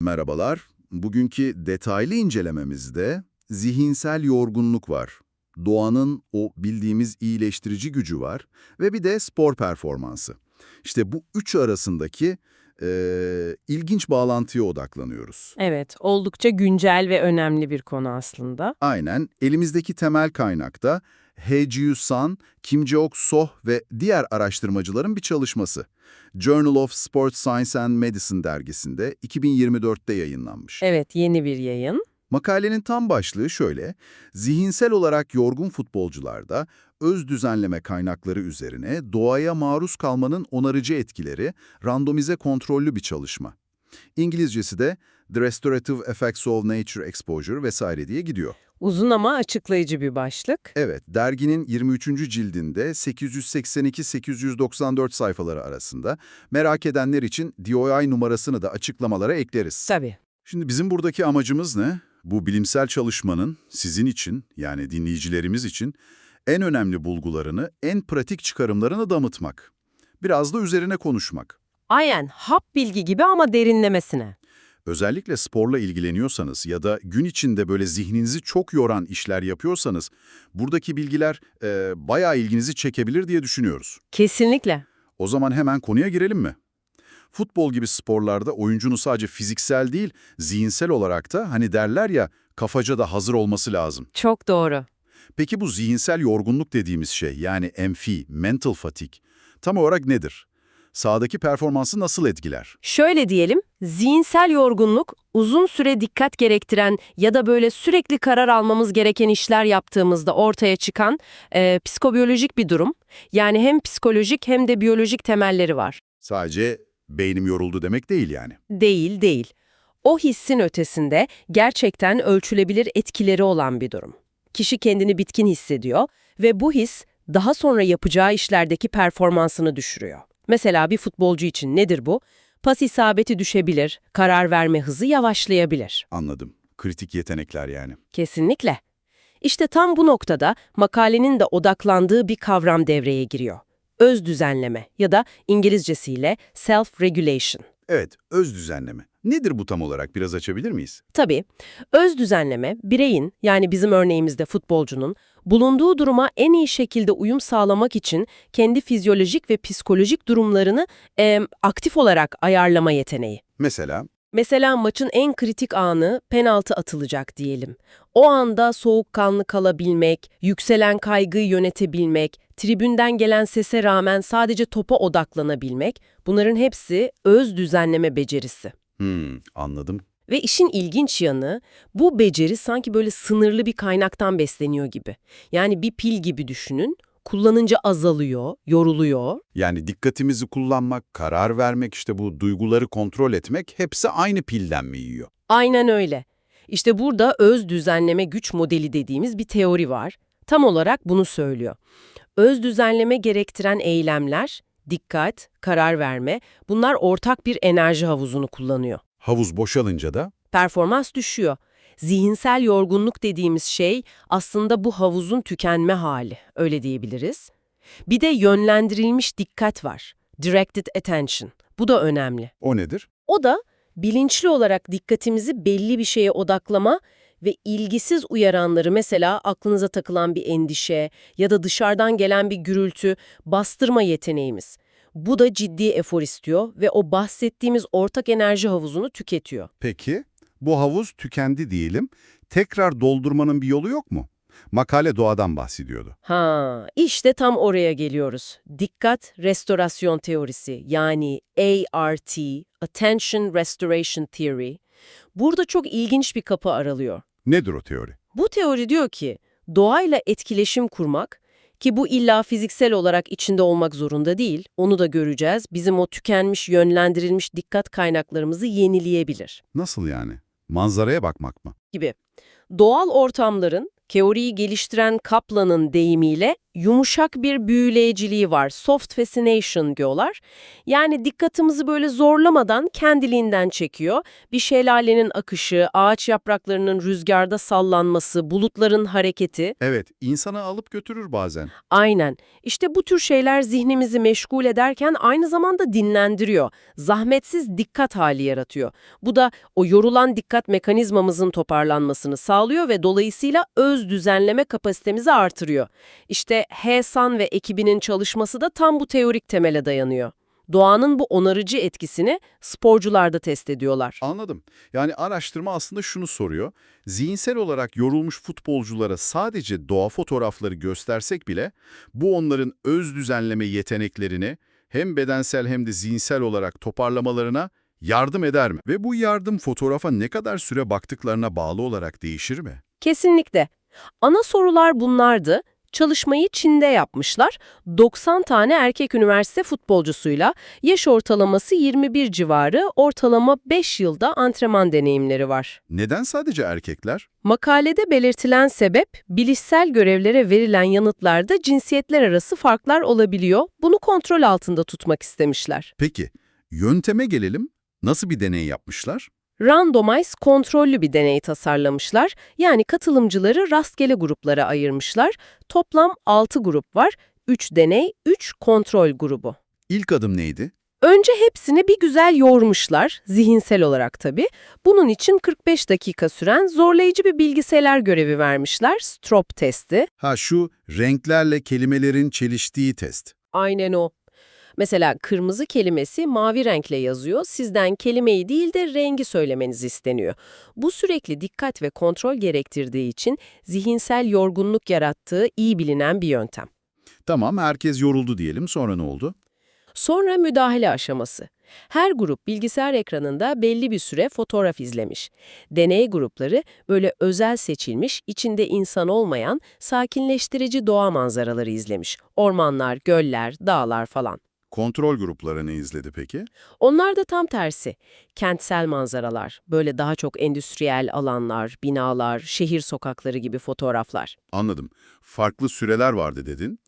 Merhabalar. Bugünkü detaylı incelememizde zihinsel yorgunluk var. Doğanın o bildiğimiz iyileştirici gücü var ve bir de spor performansı. İşte bu üç arasındaki eee, ilginç bağlantıya odaklanıyoruz. Evet, oldukça güncel ve önemli bir konu aslında. Aynen elimizdeki temel kaynakta He San, Kim Jeok-soh ve diğer araştırmacıların bir çalışması. Journal of Sports Science and Medicine dergisinde 2024'te yayınlanmış. Evet, yeni bir yayın. Makalenin tam başlığı şöyle, zihinsel olarak yorgun futbolcularda öz düzenleme kaynakları üzerine doğaya maruz kalmanın onarıcı etkileri, randomize kontrollü bir çalışma. İngilizcesi de The Restorative Effects of Nature Exposure vesaire diye gidiyor. Uzun ama açıklayıcı bir başlık. Evet, derginin 23. cildinde 882-894 sayfaları arasında merak edenler için DOI numarasını da açıklamalara ekleriz. Tabii. Şimdi bizim buradaki amacımız ne? Bu bilimsel çalışmanın sizin için yani dinleyicilerimiz için en önemli bulgularını, en pratik çıkarımlarını damıtmak. Biraz da üzerine konuşmak. Aynen, hap bilgi gibi ama derinlemesine. Özellikle sporla ilgileniyorsanız ya da gün içinde böyle zihninizi çok yoran işler yapıyorsanız buradaki bilgiler e, bayağı ilginizi çekebilir diye düşünüyoruz. Kesinlikle. O zaman hemen konuya girelim mi? Futbol gibi sporlarda oyuncunun sadece fiziksel değil, zihinsel olarak da hani derler ya kafaca da hazır olması lazım. Çok doğru. Peki bu zihinsel yorgunluk dediğimiz şey yani MF, mental fatigue tam olarak nedir? Sahadaki performansı nasıl etkiler? Şöyle diyelim, zihinsel yorgunluk, uzun süre dikkat gerektiren ya da böyle sürekli karar almamız gereken işler yaptığımızda ortaya çıkan e, psikobiyolojik bir durum. Yani hem psikolojik hem de biyolojik temelleri var. Sadece beynim yoruldu demek değil yani. Değil, değil. O hissin ötesinde gerçekten ölçülebilir etkileri olan bir durum. Kişi kendini bitkin hissediyor ve bu his daha sonra yapacağı işlerdeki performansını düşürüyor. Mesela bir futbolcu için nedir bu? Pas isabeti düşebilir, karar verme hızı yavaşlayabilir. Anladım. Kritik yetenekler yani. Kesinlikle. İşte tam bu noktada makalenin de odaklandığı bir kavram devreye giriyor. Öz düzenleme ya da İngilizcesiyle self-regulation. Evet, öz düzenleme. Nedir bu tam olarak? Biraz açabilir miyiz? Tabii, öz düzenleme, bireyin yani bizim örneğimizde futbolcunun bulunduğu duruma en iyi şekilde uyum sağlamak için kendi fizyolojik ve psikolojik durumlarını em, aktif olarak ayarlama yeteneği. Mesela Mesela maçın en kritik anı penaltı atılacak diyelim. O anda soğukkanlı kalabilmek, yükselen kaygıyı yönetebilmek, tribünden gelen sese rağmen sadece topa odaklanabilmek, bunların hepsi öz düzenleme becerisi. Hmm, anladım. Ve işin ilginç yanı, bu beceri sanki böyle sınırlı bir kaynaktan besleniyor gibi. Yani bir pil gibi düşünün, kullanınca azalıyor, yoruluyor. Yani dikkatimizi kullanmak, karar vermek, işte bu duyguları kontrol etmek hepsi aynı pilden mi yiyor? Aynen öyle. İşte burada öz düzenleme güç modeli dediğimiz bir teori var. Tam olarak bunu söylüyor. Öz düzenleme gerektiren eylemler, dikkat, karar verme, bunlar ortak bir enerji havuzunu kullanıyor. Havuz boşalınca da Performans düşüyor. Zihinsel yorgunluk dediğimiz şey aslında bu havuzun tükenme hali, öyle diyebiliriz. Bir de yönlendirilmiş dikkat var. Directed attention. Bu da önemli. o nedir? O da bilinçli olarak dikkatimizi belli bir şeye odaklama ve ilgisiz uyaranları mesela aklınıza takılan bir endişe ya da dışarıdan gelen bir gürültü bastırma yeteneğimiz. Bu da ciddi efor istiyor ve o bahsettiğimiz ortak enerji havuzunu tüketiyor. Peki, bu havuz tükendi diyelim. Tekrar doldurmanın bir yolu yok mu? Makale doğadan bahsediyordu. Ha, işte tam oraya geliyoruz. Dikkat restorasyon teorisi yani ART, Attention Restoration Theory. Burada çok ilginç bir kapı aralıyor. Nedir o teori? Bu teori diyor ki doğayla etkileşim kurmak ki bu illa fiziksel olarak içinde olmak zorunda değil, onu da göreceğiz. Bizim o tükenmiş, yönlendirilmiş dikkat kaynaklarımızı yenileyebilir Nasıl yani? Manzaraya bakmak mı? gibi. Doğal ortamların, teoriyi geliştiren Kaplan'ın deyimiyle yumuşak bir büyüleyiciliği var. Soft fascination diyorlar. Yani dikkatimizi böyle zorlamadan kendiliğinden çekiyor. Bir şelalenin akışı, ağaç yapraklarının rüzgarda sallanması, bulutların hareketi. Evet, insanı alıp götürür bazen. Aynen. İşte bu tür şeyler zihnimizi meşgul ederken aynı zamanda dinlendiriyor. Zahmetsiz dikkat hali yaratıyor. Bu da o yorulan dikkat mekanizmamızın toparlanmasını sağlıyor ve dolayısıyla öz düzenleme kapasitemizi artırıyor. İşte H-San ve ekibinin çalışması da tam bu teorik temele dayanıyor. Doğanın bu onarıcı etkisini sporcularda test ediyorlar. Anladım. Yani araştırma aslında şunu soruyor. Zihinsel olarak yorulmuş futbolculara sadece doğa fotoğrafları göstersek bile bu onların öz düzenleme yeteneklerini hem bedensel hem de zihinsel olarak toparlamalarına yardım eder mi? Ve bu yardım fotoğrafa ne kadar süre baktıklarına bağlı olarak değişir mi? Kesinlikle. Ana sorular bunlardı. Çalışmayı Çin'de yapmışlar. 90 tane erkek üniversite futbolcusuyla yaş ortalaması 21 civarı, ortalama 5 yılda antrenman deneyimleri var. Neden sadece erkekler? Makalede belirtilen sebep, bilişsel görevlere verilen yanıtlarda cinsiyetler arası farklar olabiliyor. Bunu kontrol altında tutmak istemişler. Peki, yönteme gelelim. Nasıl bir deney yapmışlar? Randomize kontrollü bir deney tasarlamışlar. Yani katılımcıları rastgele gruplara ayırmışlar. Toplam 6 grup var. 3 deney, 3 kontrol grubu. İlk adım neydi? Önce hepsini bir güzel yoğurmuşlar, zihinsel olarak tabii. Bunun için 45 dakika süren zorlayıcı bir bilgisayar görevi vermişler, strop testi. Ha şu renklerle kelimelerin çeliştiği test. Aynen o. Mesela kırmızı kelimesi mavi renkle yazıyor, sizden kelimeyi değil de rengi söylemeniz isteniyor. Bu sürekli dikkat ve kontrol gerektirdiği için zihinsel yorgunluk yarattığı iyi bilinen bir yöntem. Tamam, herkes yoruldu diyelim. Sonra ne oldu? Sonra müdahale aşaması. Her grup bilgisayar ekranında belli bir süre fotoğraf izlemiş. Deney grupları böyle özel seçilmiş, içinde insan olmayan, sakinleştirici doğa manzaraları izlemiş. Ormanlar, göller, dağlar falan. Kontrol grupları ne izledi peki? Onlar da tam tersi. Kentsel manzaralar, böyle daha çok endüstriyel alanlar, binalar, şehir sokakları gibi fotoğraflar. Anladım. Farklı süreler vardı dedin.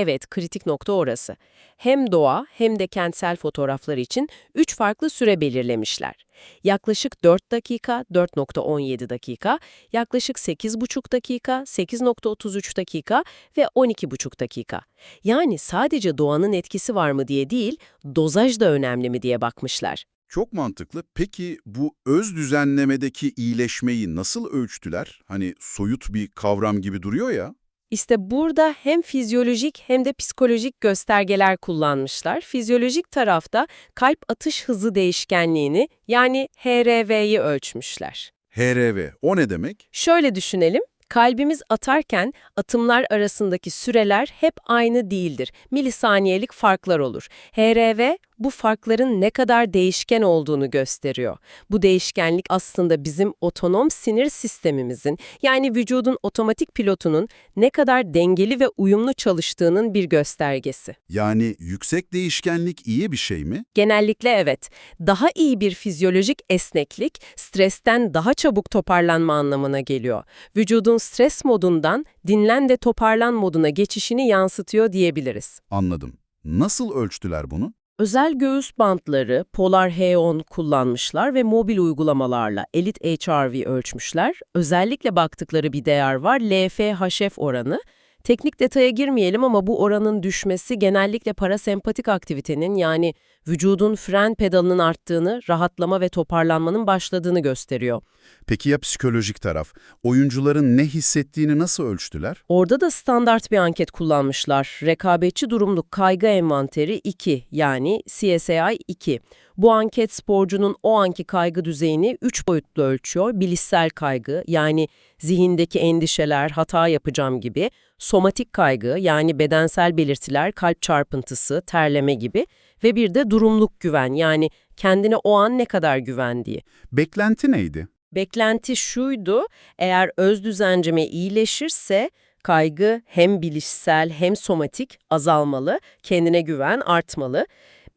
Evet, kritik nokta orası. Hem doğa hem de kentsel fotoğraflar için 3 farklı süre belirlemişler. Yaklaşık 4 dakika, 4.17 dakika, yaklaşık 8,5 dakika, 8.33 dakika ve 12,5 dakika. Yani sadece doğanın etkisi var mı diye değil, dozaj da önemli mi diye bakmışlar. Çok mantıklı. Peki bu öz düzenlemedeki iyileşmeyi nasıl ölçtüler? Hani soyut bir kavram gibi duruyor ya. İşte burada hem fizyolojik hem de psikolojik göstergeler kullanmışlar. Fizyolojik tarafta kalp atış hızı değişkenliğini yani HRV'yi ölçmüşler. HRV, o ne demek? Şöyle düşünelim, kalbimiz atarken atımlar arasındaki süreler hep aynı değildir. Milisaniyelik farklar olur. HRV bu farkların ne kadar değişken olduğunu gösteriyor. Bu değişkenlik aslında bizim otonom sinir sistemimizin yani vücudun otomatik pilotunun ne kadar dengeli ve uyumlu çalıştığının bir göstergesi. Yani yüksek değişkenlik iyi bir şey mi? Genellikle evet. Daha iyi bir fizyolojik esneklik, stresten daha çabuk toparlanma anlamına geliyor. Vücudun stres modundan dinlen de toparlan moduna geçişini yansıtıyor diyebiliriz. Anladım. Nasıl ölçtüler bunu? Özel göğüs bantları, Polar H10 kullanmışlar ve mobil uygulamalarla Elite HRV ölçmüşler. Özellikle baktıkları bir değer var, LFHF oranı. Teknik detaya girmeyelim ama bu oranın düşmesi genellikle parasempatik aktivitenin yani vücudun fren pedalının arttığını, rahatlama ve toparlanmanın başladığını gösteriyor. Peki ya psikolojik taraf? Oyuncuların ne hissettiğini nasıl ölçtüler? Orada da standart bir anket kullanmışlar. Rekabetçi durumluk kaygı envanteri 2 yani CSAI 2. Bu anket sporcunun o anki kaygı düzeyini 3 boyutlu ölçüyor. Bilişsel kaygı yani zihindeki endişeler, hata yapacağım gibi. Somatik kaygı yani bedensel belirtiler, kalp çarpıntısı, terleme gibi. Ve bir de durumluk güven yani kendine o an ne kadar güvendiği. Beklenti neydi? Beklenti şuydu, eğer öz düzenceme iyileşirse kaygı hem bilişsel hem somatik azalmalı, kendine güven artmalı.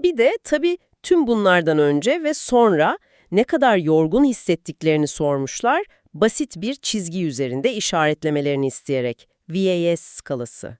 Bir de tabii tüm bunlardan önce ve sonra ne kadar yorgun hissettiklerini sormuşlar, basit bir çizgi üzerinde işaretlemelerini isteyerek. VAS skalası.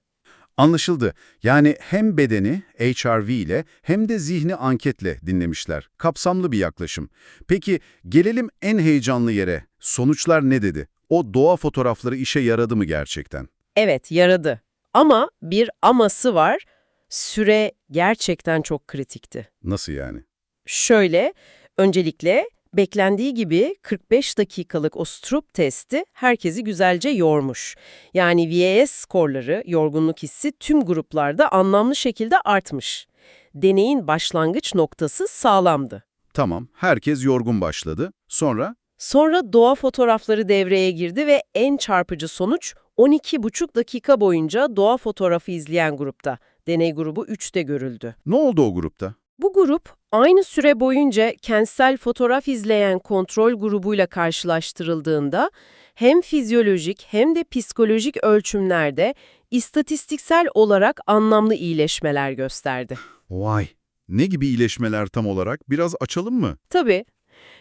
Anlaşıldı. Yani hem bedeni HRV ile hem de zihni anketle dinlemişler. Kapsamlı bir yaklaşım. Peki gelelim en heyecanlı yere. Sonuçlar ne dedi? O doğa fotoğrafları işe yaradı mı gerçekten? Evet, yaradı. Ama bir aması var. Süre gerçekten çok kritikti. Nasıl yani? Şöyle, öncelikle beklendiği gibi 45 dakikalık o Stroop testi herkesi güzelce yormuş. Yani VAS skorları, yorgunluk hissi tüm gruplarda anlamlı şekilde artmış. Deneyin başlangıç noktası sağlamdı. Tamam, herkes yorgun başladı. Sonra? Sonra doğa fotoğrafları devreye girdi ve en çarpıcı sonuç 12,5 dakika boyunca doğa fotoğrafı izleyen grupta. Deney grubu 3'te görüldü. Ne oldu o grupta? Bu grup aynı süre boyunca kentsel fotoğraf izleyen kontrol grubuyla karşılaştırıldığında hem fizyolojik hem de psikolojik ölçümlerde istatistiksel olarak anlamlı iyileşmeler gösterdi. Vay! Ne gibi iyileşmeler tam olarak? Biraz açalım mı? Tabii,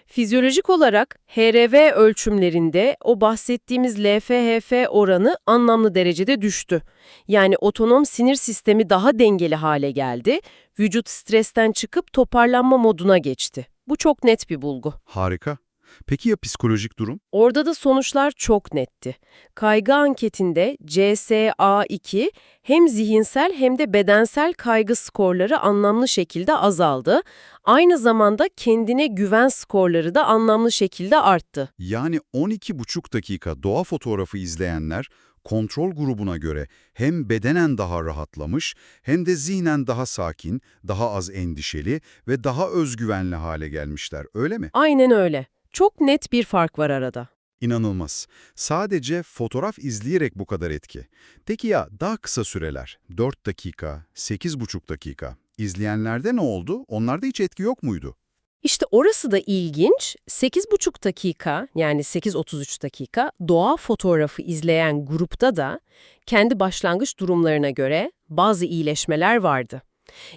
fizyolojik olarak HRV ölçümlerinde o bahsettiğimiz LFHF oranı anlamlı derecede düştü. Yani otonom sinir sistemi daha dengeli hale geldi, vücut stresten çıkıp toparlanma moduna geçti. Bu çok net bir bulgu. Harika. Peki ya psikolojik durum? Orada da sonuçlar çok netti. Kaygı anketinde CSA2 hem zihinsel hem de bedensel kaygı skorları anlamlı şekilde azaldı. Aynı zamanda kendine güven skorları da anlamlı şekilde arttı. Yani 12,5 dakika doğa fotoğrafı izleyenler kontrol grubuna göre hem bedenen daha rahatlamış hem de zihnen daha sakin, daha az endişeli ve daha özgüvenli hale gelmişler, öyle mi? Aynen öyle. Çok net bir fark var arada. İnanılmaz. Sadece fotoğraf izleyerek bu kadar etki. Peki ya daha kısa süreler, 4 dakika, 8,5 dakika, izleyenlerde ne oldu? Onlarda hiç etki yok muydu? İşte orası da ilginç. 8,5 dakika yani 8.33 dakika doğa fotoğrafı izleyen grupta da kendi başlangıç durumlarına göre bazı iyileşmeler vardı.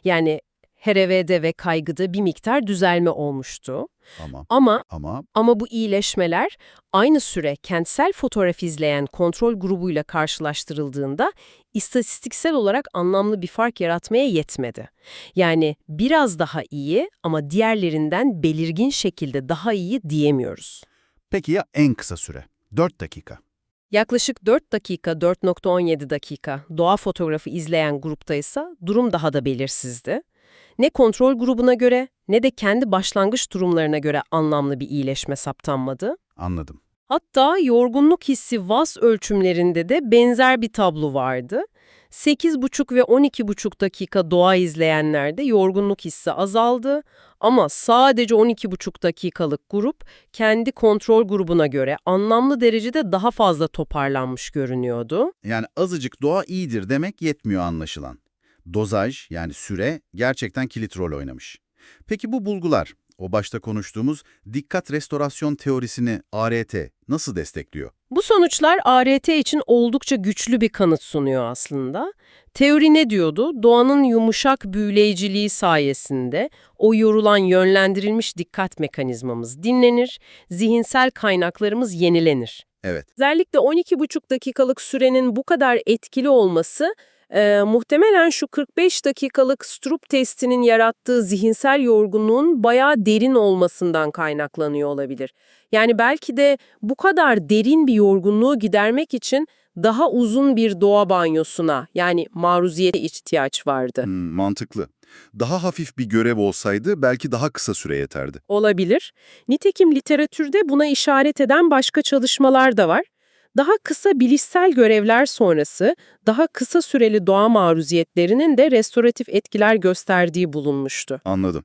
Yani HRV'de ve kaygıda bir miktar düzelme olmuştu. Ama, Ama ama ama bu iyileşmeler aynı süre kentsel fotoğraf izleyen kontrol grubuyla karşılaştırıldığında istatistiksel olarak anlamlı bir fark yaratmaya yetmedi. Yani biraz daha iyi ama diğerlerinden belirgin şekilde daha iyi diyemiyoruz. peki ya en kısa süre? 4 dakika. Yaklaşık 4 dakika, 4.17 dakika doğa fotoğrafı izleyen grupta ise durum daha da belirsizdi. Ne kontrol grubuna göre ne de kendi başlangıç durumlarına göre anlamlı bir iyileşme saptanmadı. Anladım. Hatta yorgunluk hissi VAS ölçümlerinde de benzer bir tablo vardı. 8,5 ve 12,5 dakika doğa izleyenlerde yorgunluk hissi azaldı ama sadece 12,5 dakikalık grup kendi kontrol grubuna göre anlamlı derecede daha fazla toparlanmış görünüyordu. Yani azıcık doğa iyidir demek yetmiyor anlaşılan. Dozaj yani süre gerçekten kilit rol oynamış. Peki bu bulgular, o başta konuştuğumuz dikkat restorasyon teorisini ART nasıl destekliyor? Bu sonuçlar ART için oldukça güçlü bir kanıt sunuyor aslında. Teori ne diyordu? Doğanın yumuşak büyüleyiciliği sayesinde o yorulan yönlendirilmiş dikkat mekanizmamız dinlenir, zihinsel kaynaklarımız yenilenir. Evet, Özellikle 12,5 dakikalık sürenin bu kadar etkili olması e, muhtemelen şu 45 dakikalık Stroop testinin yarattığı zihinsel yorgunluğun bayağı derin olmasından kaynaklanıyor olabilir. Yani belki de bu kadar derin bir yorgunluğu gidermek için daha uzun bir doğa banyosuna yani maruziyete ihtiyaç vardı. hmm, mantıklı. Daha hafif bir görev olsaydı belki daha kısa süre yeterdi. Olabilir. Nitekim literatürde buna işaret eden başka çalışmalar da var. Daha kısa bilişsel görevler sonrası, daha kısa süreli doğa maruziyetlerinin de restoratif etkiler gösterdiği bulunmuştu. Anladım.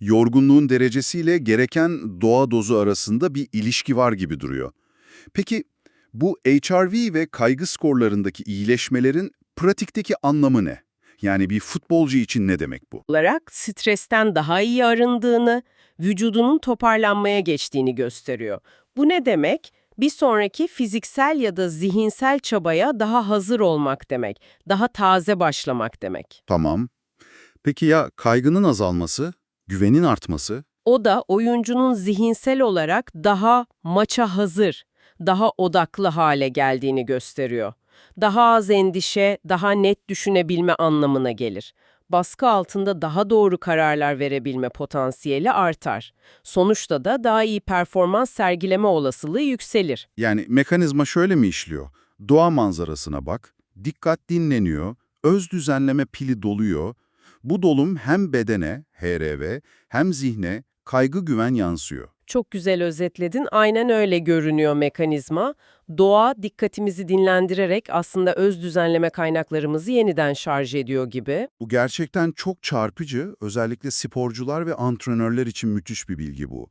Yorgunluğun derecesiyle gereken doğa dozu arasında bir ilişki var gibi duruyor. Peki bu HRV ve kaygı skorlarındaki iyileşmelerin pratikteki anlamı ne? Yani bir futbolcu için ne demek bu? olarak stresten daha iyi arındığını, vücudunun toparlanmaya geçtiğini gösteriyor. Bu ne demek? Bir sonraki fiziksel ya da zihinsel çabaya daha hazır olmak demek, daha taze başlamak demek. Tamam. Peki ya kaygının azalması, güvenin artması? O da oyuncunun zihinsel olarak daha maça hazır, daha odaklı hale geldiğini gösteriyor. Daha az endişe, daha net düşünebilme anlamına gelir. Baskı altında daha doğru kararlar verebilme potansiyeli artar. Sonuçta da daha iyi performans sergileme olasılığı yükselir. Yani mekanizma şöyle mi işliyor? Doğa manzarasına bak, dikkat dinleniyor, öz düzenleme pili doluyor. Bu dolum hem bedene, HRV, hem zihne kaygı güven yansıyor. Çok güzel özetledin. Aynen öyle görünüyor mekanizma. Doğa dikkatimizi dinlendirerek aslında öz düzenleme kaynaklarımızı yeniden şarj ediyor gibi. Bu gerçekten çok çarpıcı, özellikle sporcular ve antrenörler için müthiş bir bilgi bu.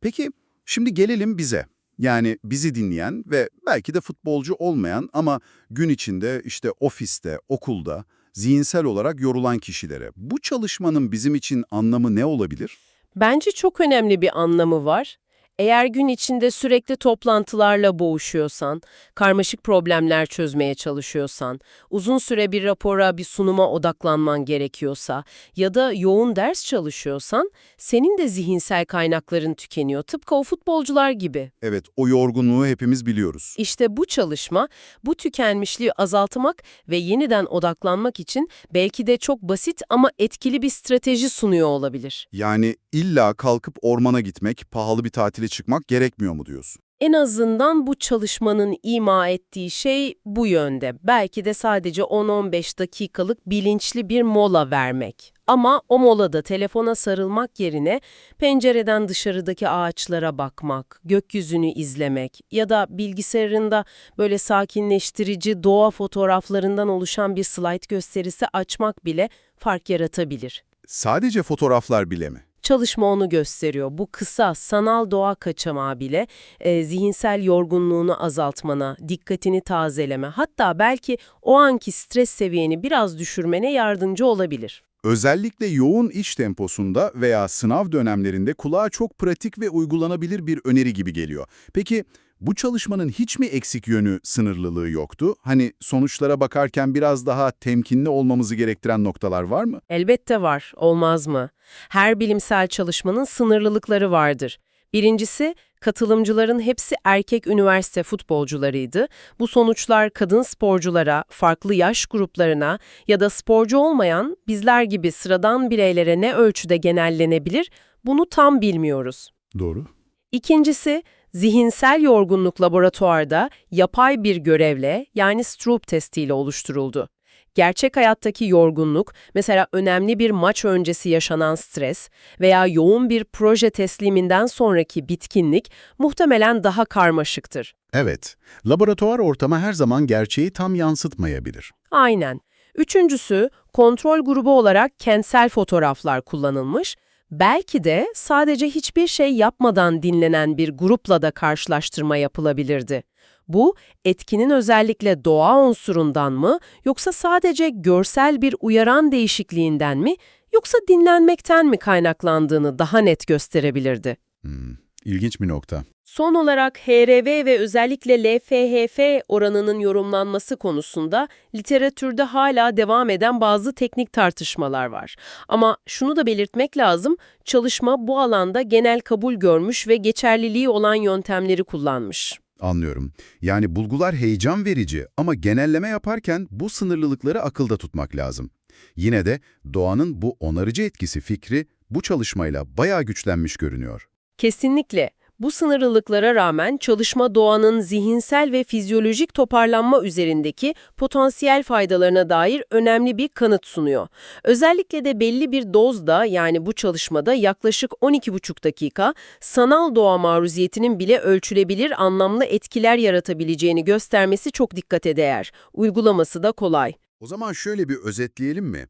Peki, şimdi gelelim bize. Yani bizi dinleyen ve belki de futbolcu olmayan ama gün içinde işte ofiste, okulda, zihinsel olarak yorulan kişilere. Bu çalışmanın bizim için anlamı ne olabilir? Bence çok önemli bir anlamı var. Eğer gün içinde sürekli toplantılarla boğuşuyorsan, karmaşık problemler çözmeye çalışıyorsan, uzun süre bir rapora, bir sunuma odaklanman gerekiyorsa ya da yoğun ders çalışıyorsan, senin de zihinsel kaynakların tükeniyor. Tıpkı o futbolcular gibi. Evet, o yorgunluğu hepimiz biliyoruz. İşte bu çalışma, bu tükenmişliği azaltmak ve yeniden odaklanmak için belki de çok basit ama etkili bir strateji sunuyor olabilir. Yani illa kalkıp ormana gitmek, pahalı bir tatile çıkmak gerekmiyor mu diyorsun? En azından bu çalışmanın ima ettiği şey bu yönde. Belki de sadece 10-15 dakikalık bilinçli bir mola vermek. Ama o molada telefona sarılmak yerine pencereden dışarıdaki ağaçlara bakmak, gökyüzünü izlemek ya da bilgisayarında böyle sakinleştirici doğa fotoğraflarından oluşan bir slayt gösterisi açmak bile fark yaratabilir. Sadece fotoğraflar bile mi? Çalışma onu gösteriyor. Bu kısa, sanal doğa kaçamağı bile e, zihinsel yorgunluğunu azaltmana, dikkatini tazeleme, hatta belki o anki stres seviyeni biraz düşürmene yardımcı olabilir. Özellikle yoğun iş temposunda veya sınav dönemlerinde kulağa çok pratik ve uygulanabilir bir öneri gibi geliyor. Peki bu çalışmanın hiç mi eksik yönü, sınırlılığı yoktu? Hani sonuçlara bakarken biraz daha temkinli olmamızı gerektiren noktalar var mı? Elbette var, olmaz mı? Her bilimsel çalışmanın sınırlılıkları vardır. Birincisi, katılımcıların hepsi erkek üniversite futbolcularıydı. Bu sonuçlar kadın sporculara, farklı yaş gruplarına ya da sporcu olmayan bizler gibi sıradan bireylere ne ölçüde genellenebilir bunu tam bilmiyoruz. Doğru. İkincisi, zihinsel yorgunluk laboratuvarda yapay bir görevle yani Stroop testiyle oluşturuldu. Gerçek hayattaki yorgunluk, mesela önemli bir maç öncesi yaşanan stres veya yoğun bir proje tesliminden sonraki bitkinlik muhtemelen daha karmaşıktır. Evet, laboratuvar ortamı her zaman gerçeği tam yansıtmayabilir. Aynen. Üçüncüsü, kontrol grubu olarak kentsel fotoğraflar kullanılmış. Belki de sadece hiçbir şey yapmadan dinlenen bir grupla da karşılaştırma yapılabilirdi. Bu, etkinin özellikle doğa unsurundan mı, yoksa sadece görsel bir uyaran değişikliğinden mi, yoksa dinlenmekten mi kaynaklandığını daha net gösterebilirdi. Hmm, ilginç bir nokta. Son olarak HRV ve özellikle LFHF oranının yorumlanması konusunda literatürde hala devam eden bazı teknik tartışmalar var. Ama şunu da belirtmek lazım, çalışma bu alanda genel kabul görmüş ve geçerliliği olan yöntemleri kullanmış. Anlıyorum. Yani bulgular heyecan verici ama genelleme yaparken bu sınırlılıkları akılda tutmak lazım. Yine de doğanın bu onarıcı etkisi fikri bu çalışmayla bayağı güçlenmiş görünüyor. Kesinlikle. Bu sınırlılıklara rağmen çalışma doğanın zihinsel ve fizyolojik toparlanma üzerindeki potansiyel faydalarına dair önemli bir kanıt sunuyor. Özellikle de belli bir dozda yani bu çalışmada yaklaşık 12,5 dakika sanal doğa maruziyetinin bile ölçülebilir anlamlı etkiler yaratabileceğini göstermesi çok dikkate değer. Uygulaması da kolay. O zaman şöyle bir özetleyelim mi?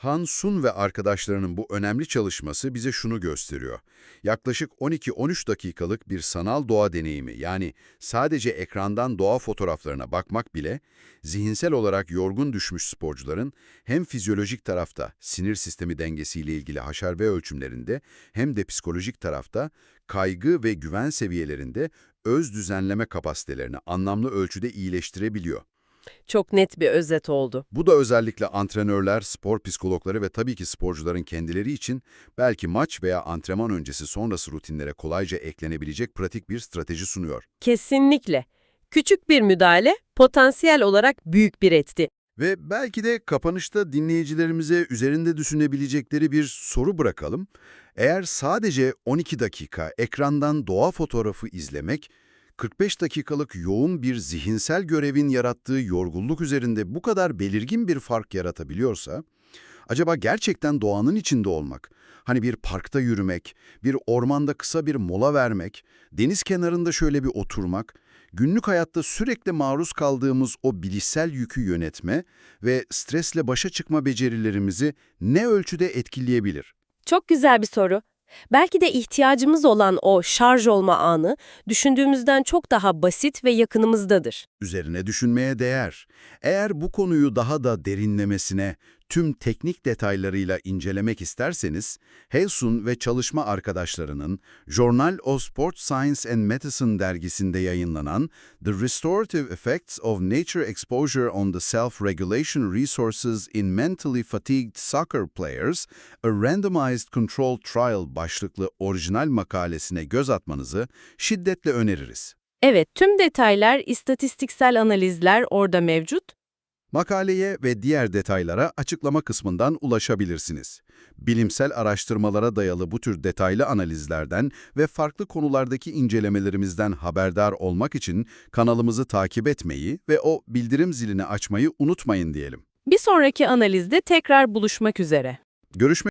Han Sun ve arkadaşlarının bu önemli çalışması bize şunu gösteriyor. Yaklaşık 12-13 dakikalık bir sanal doğa deneyimi yani sadece ekrandan doğa fotoğraflarına bakmak bile zihinsel olarak yorgun düşmüş sporcuların hem fizyolojik tarafta sinir sistemi dengesiyle ilgili HRV ölçümlerinde hem de psikolojik tarafta kaygı ve güven seviyelerinde öz düzenleme kapasitelerini anlamlı ölçüde iyileştirebiliyor. Çok net bir özet oldu. Bu da özellikle antrenörler, spor psikologları ve tabii ki sporcuların kendileri için belki maç veya antrenman öncesi sonrası rutinlere kolayca eklenebilecek pratik bir strateji sunuyor. Kesinlikle. Küçük bir müdahale, potansiyel olarak büyük bir etki. Ve belki de kapanışta dinleyicilerimize üzerinde düşünebilecekleri bir soru bırakalım. Eğer sadece 12 dakika ekrandan doğa fotoğrafı izlemek, 45 dakikalık yoğun bir zihinsel görevin yarattığı yorgunluk üzerinde bu kadar belirgin bir fark yaratabiliyorsa, acaba gerçekten doğanın içinde olmak, hani bir parkta yürümek, bir ormanda kısa bir mola vermek, deniz kenarında şöyle bir oturmak, günlük hayatta sürekli maruz kaldığımız o bilişsel yükü yönetme ve stresle başa çıkma becerilerimizi ne ölçüde etkileyebilir? Çok güzel bir soru. Belki de ihtiyacımız olan o şarj olma anı düşündüğümüzden çok daha basit ve yakınımızdadır. Üzerine düşünmeye değer. Eğer bu konuyu daha da derinlemesine, tüm teknik detaylarıyla incelemek isterseniz, Helsun ve çalışma arkadaşlarının Journal of Sports Science and Medicine dergisinde yayınlanan The Restorative Effects of Nature Exposure on the Self-Regulation Resources in Mentally Fatigued Soccer Players, A Randomized Controlled Trial başlıklı orijinal makalesine göz atmanızı şiddetle öneririz. Evet, tüm detaylar, istatistiksel analizler orada mevcut. Makaleye ve diğer detaylara açıklama kısmından ulaşabilirsiniz. Bilimsel araştırmalara dayalı bu tür detaylı analizlerden ve farklı konulardaki incelemelerimizden haberdar olmak için kanalımızı takip etmeyi ve o bildirim zilini açmayı unutmayın diyelim. Bir sonraki analizde tekrar buluşmak üzere. Görüşmek